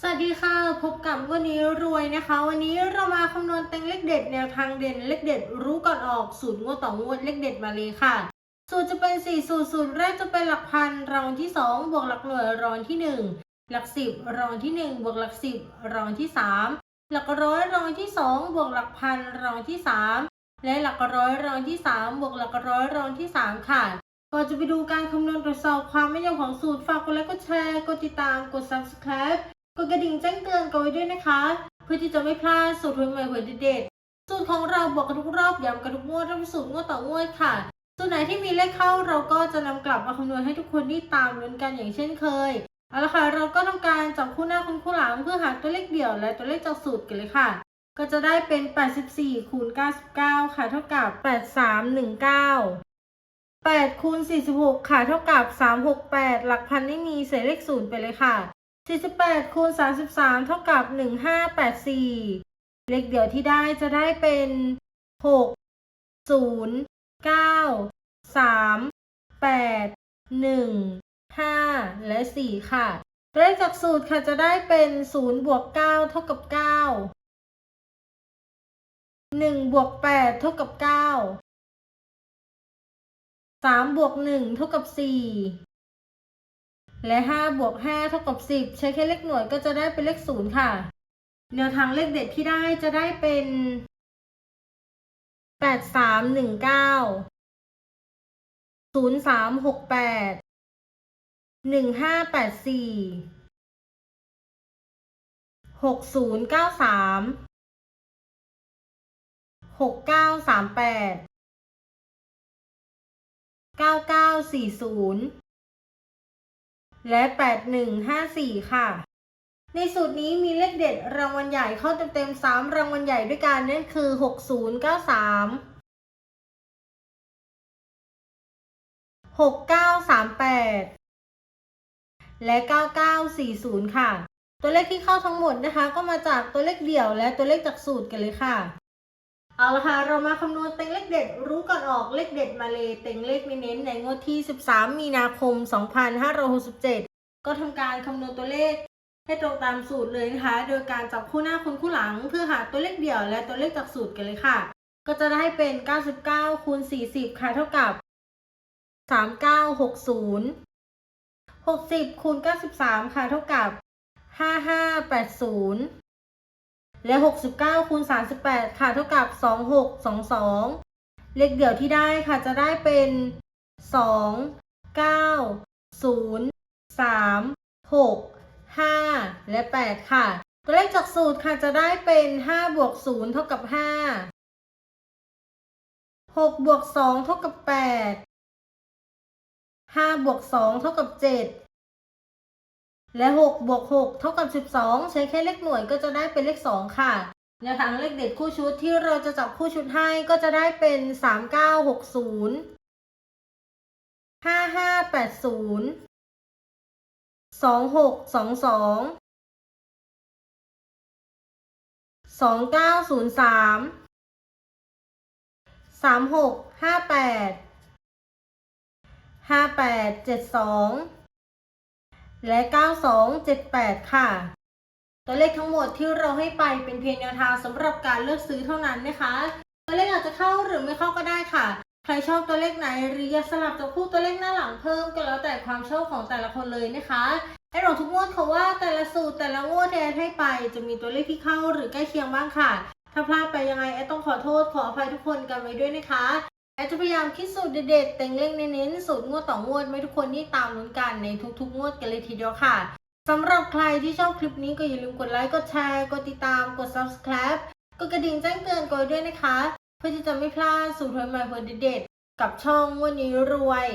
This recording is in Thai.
สวัสดีค่ะ พบกับวันนี้รวยนะคะ วันนี้เรามาคำนวณเต็งเลขเด็ดแนวทางเด่นเลขเด็ดรู้ก่อนออกสูตรงวดต่องวดเลขเด็ดมาเลยค่ะ สูตรจะเป็น4สูตรสูตรแรกจะเป็นหลักพันรองที่ 2 บวกหลักหน่วยรองที่ 1 หลัก10รองที่ 1 บวกหลัก 10 รองที่ 3 หลักร้อยรองที่ 2 บวกหลักพันรองที่ 3 และหลักร้อยรองที่ 3 บวกหลักร้อยรองที่ 3 ค่ะก่อนจะไปดูการคำนวณตรวจสอบความแม่นยำของสูตรฝากกดไลค์กดแชร์กดติดตามกด subscribe กดกระดิ่งแจ้งเตือนกันไว้ด้วยนะคะ เพื่อที่จะไม่พลาดสูตรใหม่ๆหัวเด็ดๆสูตรของเราบอกกันทุกรอบย้ำกันทุกงวดรับสูตรงวดต่องวดค่ะสูตรไหนที่มีเลขเข้าเราก็จะนำกลับมาคำนวณให้ทุกคนที่ตามลุ้นกันอย่างเช่นเคยเอาละค่ะเราก็ทำการจับคู่หน้าคูณคู่หลังเพื่อหาตัวเลขเดี่ยวและตัวเลขจากสูตรกันเลยค่ะ ก็จะได้เป็น 84คูณ99 ค่ะ เท่ากับ 8319 8คูณ46 ค่ะ เท่ากับ 368 หลักพันไม่มีเศษเลขศูนย์ไปเลยค่ะ 48คูณ33 เท่ากับ 1584 เลขเดี่ยวที่ได้จะได้เป็น 6 0 9 3 8 1 5 และ 4 ค่ะ เลขจากสูตรค่ะจะได้เป็น 0 บวก 9 เท่ากับ 9 1 บวก 8 เท่ากับ 9 3 บวก 1 เท่ากับ 4 และ 5 บวก 5 เท่ากับ 10 ใช้แค่เลขหน่วยก็จะได้เป็นเลข 0 ค่ะแนวทางเลขเด็ดที่ได้จะได้เป็น 8 3 1 9 0 3 6 8 1 5 8 4 6 0 9 3 6 9 3 8 9940 และ 8154 ค่ะ ในสูตรนี้มีเลขเด็ดรางวัลใหญ่เข้าเต็มๆ3รางวัลใหญ่ด้วยกันนั่นคือ 6093 6938 และ 9940 ค่ะ ตัวเลขที่เข้าทั้งหมดนะคะ ก็มาจากตัวเลขเดี่ยวและตัวเลขจากสูตรกันเลยค่ะ เอาละค่ะเรามาคำนวณเต็งเลขเด็ดรู้ก่อนออกเลขเด็ดมาเลยเต็งเลขเน้นในงวดที่ 13 มีนาคม 2567 ก็ทำการคำนวณตัวเลขให้ตรงตามสูตรเลยนะคะ โดยการจับคู่หน้าคูณคู่หลัง เพื่อหาตัวเลขเดี่ยวและตัวเลขจากสูตรกันเลยค่ะ ก็จะได้เป็น 99คูณ40 ค่ะเท่ากับ 3960 60คูณ93 ค่ะเท่ากับ 5580 และ 69คูณ38 ค่ะ เท่ากับ 2622 เลขเดี่ยวที่ได้ค่ะจะได้เป็น 2 9 0 3 6 5 และ 8 ค่ะ ตัวเลขจากสูตรค่ะจะได้เป็น 5 บวก 0 เท่ากับ 5 6 บวก 2 เท่ากับ 8 5 บวก 2 เท่ากับ 7 และ6บวก6เท่ากับ 12 ใช้แค่เลขหน่วยก็จะได้เป็นเลข 2 ค่ะแนวทางเลขเด็ดคู่ชุดที่เราจะจับคู่ชุดให้ก็จะได้เป็น 3960 5580 2622 2903 3658 5872 และ 9278 ค่ะ ตัวเลขทั้งหมดที่เราให้ไปเป็นเพียงแนวทางสำหรับการเลือกซื้อเท่านั้นนะคะ ตัวเลขอาจจะเข้าหรือไม่เข้าก็ได้ค่ะ ใครชอบตัวเลขไหนหรืออยากสลับจับคู่ตัวเลขหน้าหลังเพิ่มก็แล้วแต่ความชอบของแต่ละคนเลยนะคะให้เราทุกงวดค่ะว่าแต่ละสูตรแต่ละงวดที่แอดให้ไป จะมีตัวเลขที่เข้าหรือใกล้เคียงบ้างค่ะ ถ้าพลาดไปยังไงแอดต้องขอโทษขออภัยทุกคนกันไว้ด้วยนะคะ แอดจะพยายามคิดสูตรเด็ดๆ แต่งเลขเน้นๆ สูตรงวดต่องวดไม่ทุกคนที่ตามลุ้นกันในทุกๆ งวดกันเลยทีเดียวค่ะ สำหรับใครที่ชอบคลิปนี้ก็อย่าลืมกดไลค์ กดแชร์ กดติดตาม กด subscribe กดกระดิ่งแจ้งเตือนกันด้วยนะคะ เพื่อที่จะไม่พลาดสูตรใหม่ๆผลเด็ดๆ กับช่องวันนี้รวย